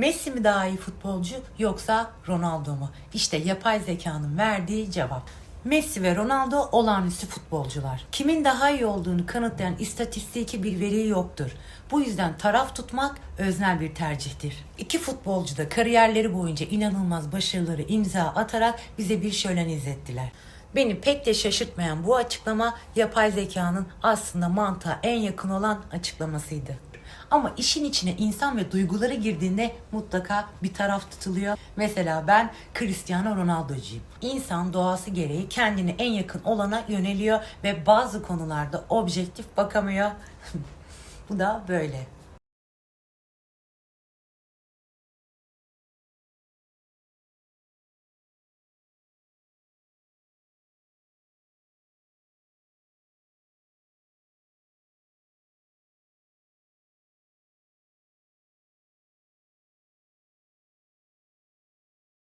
Messi mi daha iyi futbolcu yoksa Ronaldo mu? İşte yapay zekanın verdiği cevap. Messi ve Ronaldo olağanüstü futbolcular. Kimin daha iyi olduğunu kanıtlayan istatistiki bir veri yoktur. Bu yüzden taraf tutmak öznel bir tercihtir. İki futbolcu da kariyerleri boyunca inanılmaz başarıları imza atarak bize bir şölen izlettiler. Beni pek de şaşırtmayan bu açıklama yapay zekanın aslında mantığa en yakın olan açıklamasıydı. Ama işin içine insan ve duyguları girdiğinde mutlaka bir taraf tutuluyor. Mesela ben Cristiano Ronaldo'cuyum. İnsan doğası gereği kendine en yakın olana yöneliyor ve bazı konularda objektif bakamıyor. Bu da böyle.